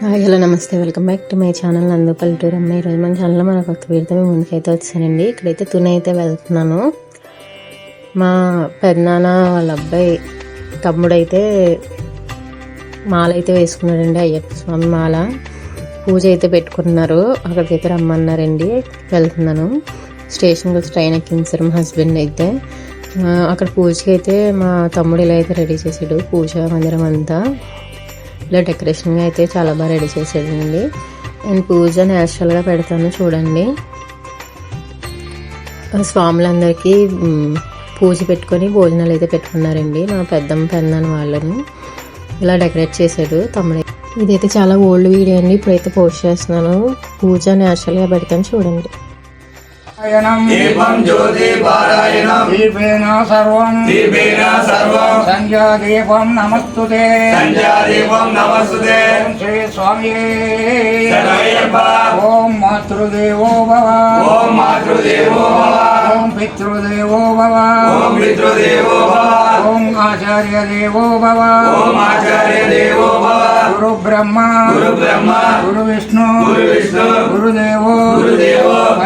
Hi hello నమస్తే. Welcome back to my channel Nandu పల్లెటూరు అమ్మాయి ఈరోజు మన ఛానల్లో మన కొత్త వీడితో మేము ముందుకైతే వచ్చానండి. ఇక్కడైతే తుని అయితే వెళ్తున్నాను. మా పెద్దనాన్న వాళ్ళ అబ్బాయి తమ్ముడైతే మాల అయితే వేసుకున్నాడండి. అయ్యప్ప స్వామి మాల. పూజ అయితే పెట్టుకున్నారు. అక్కడికైతే రమ్మన్నారండి. వెళ్తున్నాను. స్టేషన్కి వచ్చి ట్రైన్ ఎక్కించారు మా హస్బెండ్ అయితే. అక్కడ పూజకి అయితే మా తమ్ముడు ఇలా అయితే రెడీ చేసాడు. పూజ మందిరం అంతా. ఇలా డెకరేషన్గా అయితే చాలా బాగా రెడీ చేసాడండి నేను పూజ న్యాచురల్గా పెడతాను చూడండి. స్వాములందరికీ పూజ పెట్టుకొని భోజనాలు అయితే పెట్టుకున్నారండి. మా పెద్దమ్మ పెన్నాను వాళ్ళని ఇలా డెకరేట్ చేశాడు తమ్ముడు. ఇదైతే చాలా ఓల్డ్ వీడియో అండి. ఇప్పుడైతే పోస్ట్ చేస్తున్నాను. పూజ న్యాచురల్గా పెడతాను చూడండి. దీపం జ్యోతి పారాయణం దీపేన సర్వం దీపేన సర్వం సంధ్యాదీపం నమస్తుతే సంధ్యాదీపం నమస్తుతే ఓం శ్రీ స్వామి ఓం మాతృదేవో భవ ఓం మాతృదేవో భవ ఓం పితృదేవో భవ ఓం పితృదేవో భవ ఓం ఆచార్య దేవో భవ ఓం ఆచార్య దేవో భవ గురు బ్రహ్మ గురు బ్రహ్మ గురు విష్ణు గురు విష్ణు గురుదేవో గురుదేవో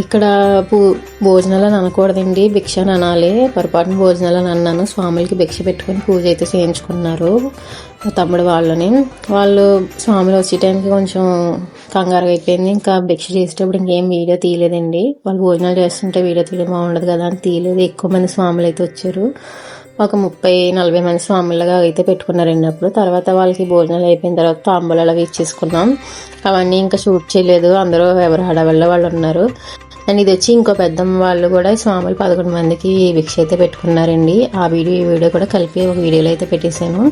ఇక్కడ పూ భోజనాలు అని అనకూడదండి. భిక్ష అని అనాలి. పొరపాటున భోజనాలు అని అన్నాను. స్వాములకి భిక్ష పెట్టుకొని పూజ అయితే చేయించుకున్నారు. మా తమ్ముడు వాళ్ళని. వాళ్ళు స్వాములు వచ్చే టైంకి కొంచెం కంగారుగా అయిపోయింది. ఇంకా భిక్ష చేసేటప్పుడు ఇంకేం వీడియో తీయలేదండి. వాళ్ళు భోజనాలు చేస్తుంటే వీడియో తీయడం బాగుండదు కదా అని తీయలేదు. ఎక్కువ మంది స్వాములు అయితే వచ్చారు. ఒక ముప్పై నలభై మంది స్వాములుగా అయితే పెట్టుకున్నారండి అప్పుడు. తర్వాత వాళ్ళకి భోజనాలు అయిపోయిన తర్వాత తాంబూలాలు అవి ఇచ్చేసుకున్నాం. అవన్నీ ఇంకా షూట్ చేయలేదు. అందరూ ఎవరు హడవల్లో వాళ్ళు ఉన్నారు. అండ్ ఇది వచ్చి ఇంకో పెద్దమ్మ వాళ్ళు కూడా స్వాములు పదకొండు మందికి భిక్ష అయితే పెట్టుకున్నారండి. ఆ వీడియో ఈ వీడియో కూడా కలిపి ఒక వీడియోలో అయితే పెట్టేశాను.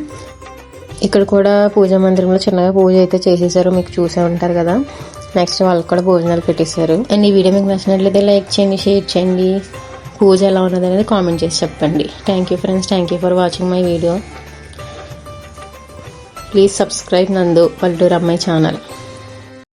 ఇక్కడ కూడా పూజా మందిరంలో చిన్నగా పూజ అయితే చేసేసారు మీకు చూసే ఉంటారు కదా. నెక్స్ట్ వాళ్ళకి కూడా భోజనాలు పెట్టేశారు. అండ్ ఈ వీడియో మీకు నచ్చినట్లయితే లైక్ చేయండి షేర్ చేయండి. పూజ ఎలా ఉన్నది అనేది కామెంట్ చేసి చెప్పండి. Thank you friends thank you for watching my video please subscribe Nandu పల్లెటూరు అమ్మాయి ఛానల్